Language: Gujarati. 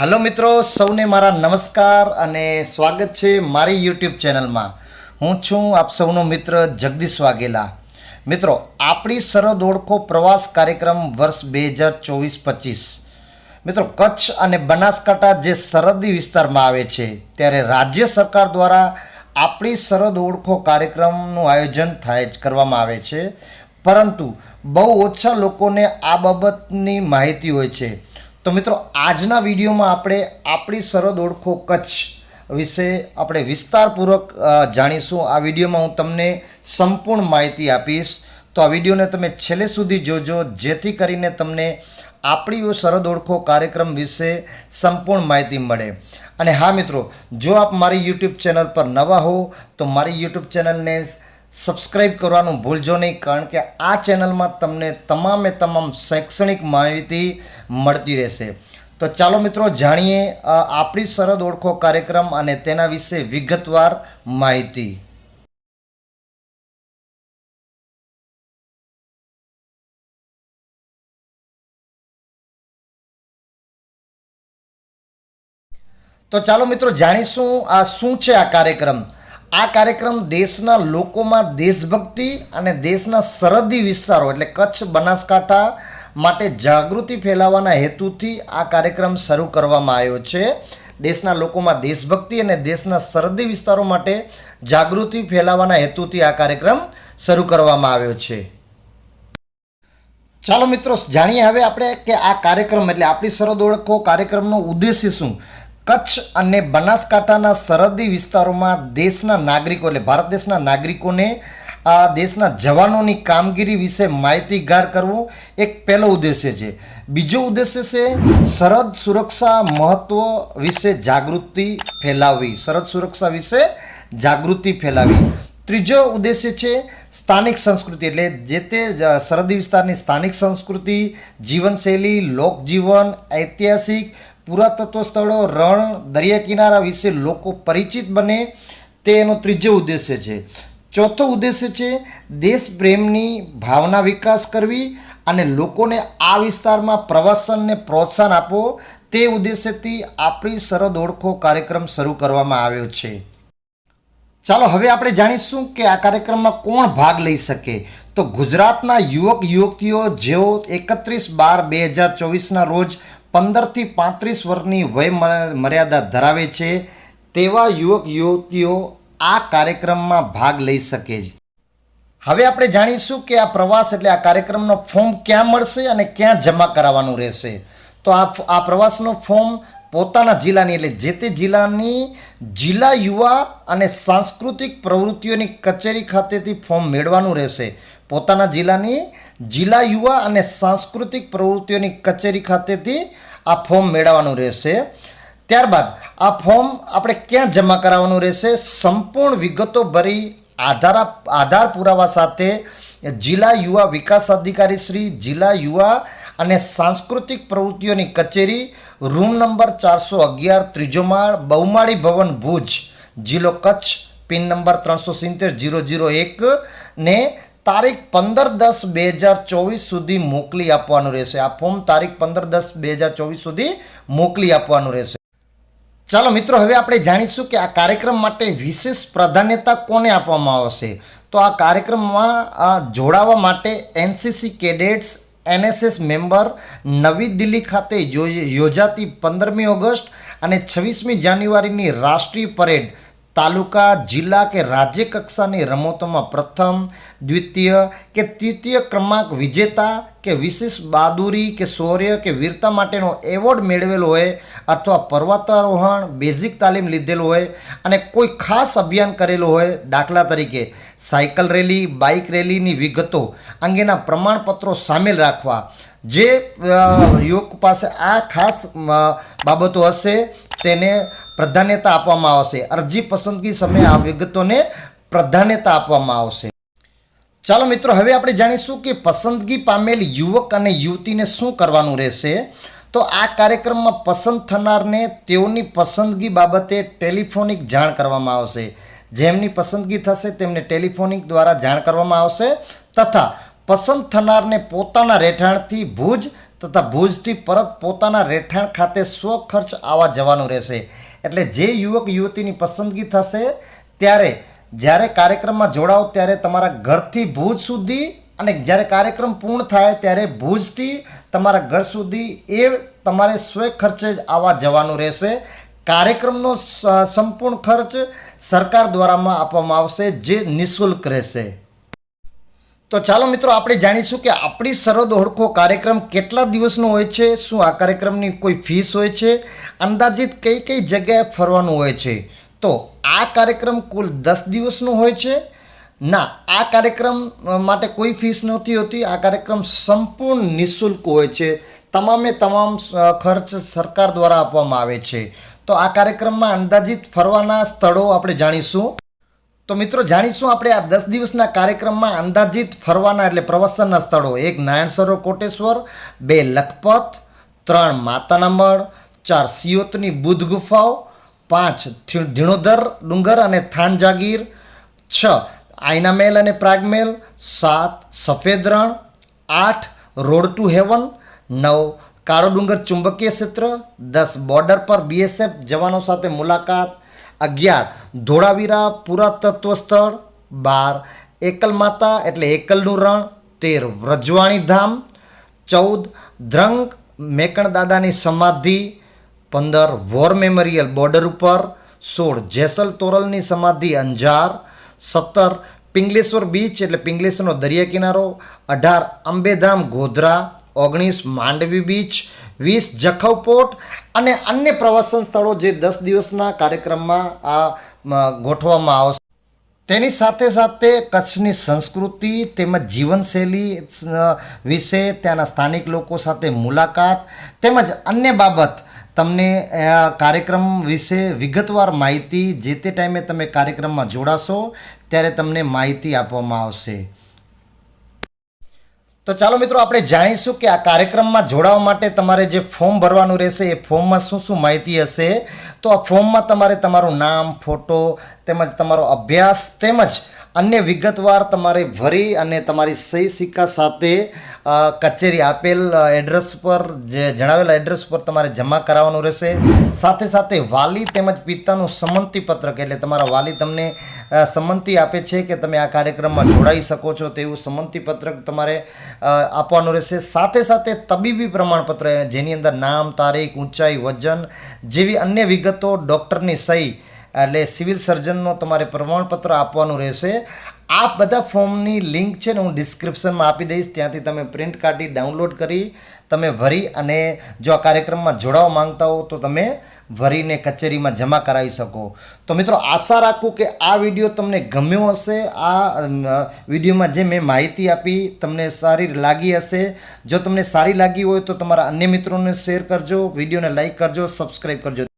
હલો મિત્રો, સૌને મારા નમસ્કાર અને સ્વાગત છે મારી યુટ્યુબ ચેનલમાં. હું છું આપ સૌનો મિત્ર જગદીશ વાઘેલા. મિત્રો, આપણી સરહદ ઓળખો પ્રવાસ કાર્યક્રમ વર્ષ બે હજાર ચોવીસ પચીસ. મિત્રો, કચ્છ અને બનાસકાંઠા જે સરહદી વિસ્તારમાં આવે છે, ત્યારે રાજ્ય સરકાર દ્વારા આપણી સરહદ ઓળખો કાર્યક્રમનું આયોજન થાય કરવામાં આવે છે. પરંતુ બહુ ઓછા લોકોને આ બાબતની માહિતી હોય છે. તો મિત્રો, આજના વિડીયોમાં આપણે આપણી સરહદ ઓળખો કચ્છ વિશે આપણે વિસ્તારપૂર્વક જાણીશું. આ વિડીયોમાં હું તમને સંપૂર્ણ માહિતી આપીશ. તો આ વિડીયોને તમે છેલ્લે સુધી જોજો, જેથી કરીને તમને આપણી સરહદ ઓળખો કાર્યક્રમ વિશે સંપૂર્ણ માહિતી મળે. અને હા મિત્રો, જો આપ મારી યુટ્યુબ ચેનલ પર નવા હો, તો મારી યુટ્યુબ ચેનલને સબસ્ક્રાઈબ કરવાનું ભૂલજો નહીં, કારણ કે આ ચેનલમાં તમને તમામે તમામ શૈક્ષણિક માહિતી મળતી રહેશે. તો ચાલો મિત્રો જાણીએ આપણી સરહદ ઓળખો કાર્યક્રમ અને તેના વિશે વિગતવાર માહિતી. તો ચાલો મિત્રો જાણીશું આ શું છે આ કાર્યક્રમ? આ કાર્યક્રમ દેશના લોકોમાં દેશભક્તિ અને દેશના સરહદી વિસ્તારો એટલે કચ્છ, બનાસકાંઠા માટે જાગૃતિ ફેલાવવાના હેતુથી આ કાર્યક્રમ શરૂ કરવામાં આવ્યો છે. દેશના લોકોમાં દેશભક્તિ અને દેશના સરહદી વિસ્તારો માટે જાગૃતિ ફેલાવવાના હેતુથી આ કાર્યક્રમ શરૂ કરવામાં આવ્યો છે. ચાલો મિત્રો, જાણીએ હવે આપણે કે આ કાર્યક્રમ એટલે આપણી સરહદ ઓળખો કાર્યક્રમનો ઉદ્દેશ્ય શું? કચ્છ અને બનાસકાંઠાના સરહદી વિસ્તારોમાં દેશના નાગરિકો એટલે ભારત દેશના નાગરિકોને આ દેશના જવાનોની કામગીરી વિશે માહિતીગાર કરવું એક પહેલો ઉદ્દેશ્ય છે. બીજો ઉદ્દેશ્ય છે સરહદ સુરક્ષા મહત્વ વિશે જાગૃતિ ફેલાવવી. સરહદ સુરક્ષા વિશે જાગૃતિ ફેલાવી ત્રીજો ઉદ્દેશ્ય છે સ્થાનિક સંસ્કૃતિ એટલે જે તે સરહદી વિસ્તારની સ્થાનિક સંસ્કૃતિ, જીવનશૈલી, લોકજીવન, ઐતિહાસિક પુરાતત્વ સ્થળો રણ દરિયા કિનારા વિશે લોકો પરિચિત બને તે એનો ત્રીજો ઉદ્દેશ્ય છે. ચોથો ઉદ્દેશ્ય છે, દેશ પ્રેમની ભાવના વિકાસ કરવી અને લોકોને આ વિસ્તારમાં પ્રવાસનને પ્રોત્સાહન આપવો તે ઉદ્દેશ્યથી આપણી સરહદ ઓળખો કાર્યક્રમ શરૂ કરવામાં આવ્યો છે. ચાલો હવે આપણે જાણીશું કે આ કાર્યક્રમમાં કોણ ભાગ લઈ શકે. તો ગુજરાતના યુવક યુવતીઓ જેઓ એકત્રીસ બાર બે હજાર ચોવીસના રોજ પંદરથી પાંત્રીસ વર્ષની વય મર્યાદા ધરાવે છે, તેવા યુવક, યુવતીઓ આ કાર્યક્રમમાં ભાગ લઈ શકે છે. હવે આપણે જાણીશું કે આ પ્રવાસ એટલે આ કાર્યક્રમનો ફોર્મ ક્યાં મળશે અને ક્યાં જમા કરાવવાનું રહેશે. તો આ આ પ્રવાસનો ફોર્મ પોતાના જિલ્લાની એટલે જે તે જિલ્લાની જિલ્લા યુવા અને સાંસ્કૃતિક પ્રવૃત્તિઓની કચેરી ખાતેથી ફોર્મ મેળવાનું રહેશે. પોતાના જિલ્લાની જિલ્લા યુવા અને સાંસ્કૃતિક પ્રવૃત્તિઓની કચેરી ખાતેથી આ ફોર્મ મેળવવાનું રહેશે. ત્યારબાદ આ ફોર્મ આપણે ક્યાં જમા કરાવવાનું રહેશે? સંપૂર્ણ વિગતો ભરી આધાર આધાર પુરાવા સાથે જિલ્લા યુવા વિકાસ અધિકારી શ્રી, જિલ્લા યુવા અને સાંસ્કૃતિક પ્રવૃત્તિઓની કચેરી, રૂમ નંબર ચારસો અગિયાર, ત્રીજો માળ, બહુમાળી ભવન ભુજ, જિલ્લો કચ્છ, પિન નંબર ત્રણસો સિત્તેર, જીરો જીરો એક ને તારીખ પંદર દસ બે હજાર ચોવીસ સુધી મોકલી આપવાનું રહેશે. આ ફોર્મ તારીખ પંદર દસ બે હજાર ચોવીસ સુધી મોકલી આપવાનું રહેશે. ચાલો મિત્રો, હવે આપણે જાણીશું કે આ કાર્યક્રમ માટે વિશેષ પ્રાધાન્યતા કોને આપવામાં આવશે? તો આ કાર્યક્રમમાં જોડાવા માટે એનસીસી કેડેટ્સ, એનએસએસ મેમ્બર, નવી દિલ્હી ખાતે યોજાતી પંદરમી ઓગસ્ટ અને છવ્વીસમી જાન્યુઆરીની રાષ્ટ્રીય પરેડ તાલુકા, જિલ્લા કે રાજ્ય કક્ષાની રમતોમાં પ્રથમ, દ્વિતીય કે તૃતીય ક્રમાંક વિજેતા કે વિશેષ બહાદુરી કે શૌર્ય કે વીરતા માટેનો એવોર્ડ મેળવેલો હોય અથવા પર્વતારોહણ, બેઝિક તાલીમ લીધેલું હોય અને કોઈ ખાસ અભિયાન કરેલું હોય દાખલા તરીકે સાયકલ રેલી, બાઇક રેલીની વિગતો અંગેના પ્રમાણપત્રો સામેલ રાખવા. જે યુવક પાસે આ ખાસ બાબતો હશે તેને પ્રાધાન્યતા આપવામાં આવશે. અરજી પસંદગી સમયે આ વિગતોને પ્રાધાન્યતા આપવામાં આવશે. ચાલો મિત્રો, હવે આપણે જાણીશું કે પસંદગી પામેલ યુવક અને યુવતીને શું કરવાનું રહેશે? તો આ કાર્યક્રમમાં પસંદ થનારને તેઓની પસંદગી બાબતે ટેલિફોનિક જાણ કરવામાં આવશે. જેમની પસંદગી થશે તેમને ટેલિફોનિક દ્વારા જાણ કરવામાં આવશે તથા પસંદ થનારને પોતાના રહેઠાણથી ભુજ તથા ભુજથી પરત પોતાના રહેઠાણ ખાતે સ્વખર્ચ આવવા જવાનું રહેશે. એટલે જે યુવક યુવતીની પસંદગી થશે, ત્યારે જ્યારે કાર્યક્રમમાં જોડાઓ, ત્યારે તમારા ઘરથી ભુજ સુધી અને જ્યારે કાર્યક્રમ પૂર્ણ થાય, ત્યારે ભુજથી તમારા ઘર સુધી એ તમારે સ્વ ખર્ચે જ આવવા જવાનું રહેશે. કાર્યક્રમનો સંપૂર્ણ ખર્ચ સરકાર દ્વારામાં આપવામાં આવશે, જે નિઃશુલ્ક રહેશે. તો ચાલો મિત્રો, આપણે જાણીશું કે આપણી સરહદ ઓળખો કાર્યક્રમ કેટલા દિવસનો હોય છે, શું આ કાર્યક્રમની કોઈ ફીસ હોય છે, અંદાજિત કઈ કઈ જગ્યાએ ફરવાનું હોય છે. તો આ કાર્યક્રમ કુલ દસ દિવસનો હોય છે. ના, આ કાર્યક્રમ માટે કોઈ ફીસ નથી હોતી. આ કાર્યક્રમ સંપૂર્ણ નિઃશુલ્ક હોય છે. તમામે તમામ ખર્ચ સરકાર દ્વારા આપવામાં આવે છે. તો આ કાર્યક્રમમાં અંદાજિત ફરવાના સ્થળો આપણે જાણીશું. તો મિત્રો જાણીશું આપણે આ દસ દિવસના કાર્યક્રમમાં અંદાજિત ફરવાના એટલે પ્રવાસનના સ્થળો. એક નારાયણ સરોવર કોટેશ્વર, બે લખપત, ત્રણ માતાના મઢ, ચાર સિયોતની બુદ્ધ ગુફાઓ, પાંચ ધીણોધર ડુંગર અને થાન જાગીર, છ આયના મહેલ અને પ્રાગમેલ સાત સફેદ રણ, આઠ રોડ ટુ હેવન, નવ કાળો ડુંગર ચુંબકીય ક્ષેત્ર, દસ બોર્ડર પર બીએસએફ જવાનો સાથે મુલાકાત અગિયાર. ધોળાવીરા પુરાતત્વ સ્થળ બાર. એકલ માતા એટલે એકલનું રણ. તેર. વ્રજવાણી ધામ. ચૌદ. ધ્રંગ મેકણ દાદાની સમાધિ. પંદર. વોર મેમોરિયલ બોર્ડર ઉપર. સોળ. જેસલ તોરલની સમાધિ અંજાર. સત્તર. પિંગલેશ્વર બીચ એટલે પિંગલેશ્વરનો દરિયા કિનારો અઢાર. અંબેધામ ગોધરા. ઓગણીસ. માંડવી બીચ. વીસ જખૌ પોર્ટ અને અન્ય પ્રવાસન સ્થળો જે દસ દિવસના કાર્યક્રમમાં આ ગોઠવવામાં આવશે. તેની સાથે સાથે કચ્છની સંસ્કૃતિ તેમજ જીવનશૈલી વિશે ત્યાંના સ્થાનિક લોકો સાથે મુલાકાત તેમજ અન્ય બાબત તમને કાર્યક્રમ વિશે વિગતવાર માહિતી જે તે ટાઈમે તમે કાર્યક્રમમાં જોડાશો, ત્યારે તમને માહિતી આપવામાં આવશે. તો ચાલો મિત્રો, આપણે જાણીશું કે આ કાર્યક્રમમાં જોડાવા માટે તમારે જે ફોર્મ ભરવાનું રહેશે, એ ફોર્મમાં શું શું માહિતી હશે? તો આ ફોર્મમાં તમારે તમારું નામ, ફોટો તેમજ તમારો અભ્યાસ તેમજ અન્ય વિગતવાર તમારે ભરી અને તમારી સહી સિક્કા સાથે કચેરી આપેલ એડ્રેસ પર, જે જણાવેલા એડ્રેસ પર તમારે જમા કરાવવાનું રહેશે. સાથે સાથે વાલી તેમજ પિતાનું સંમતિ પત્રક, એટલે તમારા વાલી તમને સંમતિ આપે છે કે તમે આ કાર્યક્રમમાં જોડાઈ શકો છો તેવું સંમતિ પત્રક તમારે આપવાનું રહેશે. સાથે સાથે તબીબી પ્રમાણપત્ર, જેની અંદર નામ, તારીખ, ઊંચાઈ, વજન જેવી અન્ય વિગતો ડૉક્ટરની સહી એટલે સિવિલ સર્જનનો તમારે પ્રમાણપત્ર આપવાનું રહેશે. આ બધા ફોર્મની લિંક છે ને હું ડિસ્ક્રિપ્શનમાં આપી દઈશ. ત્યાંથી તમે પ્રિન્ટ કાઢી, ડાઉનલોડ કરી, તમે ભરી અને જો આ કાર્યક્રમમાં જોડાવા માંગતા હો તો તમે ભરીને કચેરીમાં જમા કરાવી શકો. તો મિત્રો, આશા રાખું કે આ વીડિયો તમને ગમ્યો હશે. આ વિડીયોમાં જે મેં માહિતી આપી તમને સારી લાગી હશે. જો તમને સારી લાગી હોય તો તમારા અન્ય મિત્રોને શેર કરજો. વિડીયોને લાઈક કરજો સબસ્ક્રાઈબ કરજો.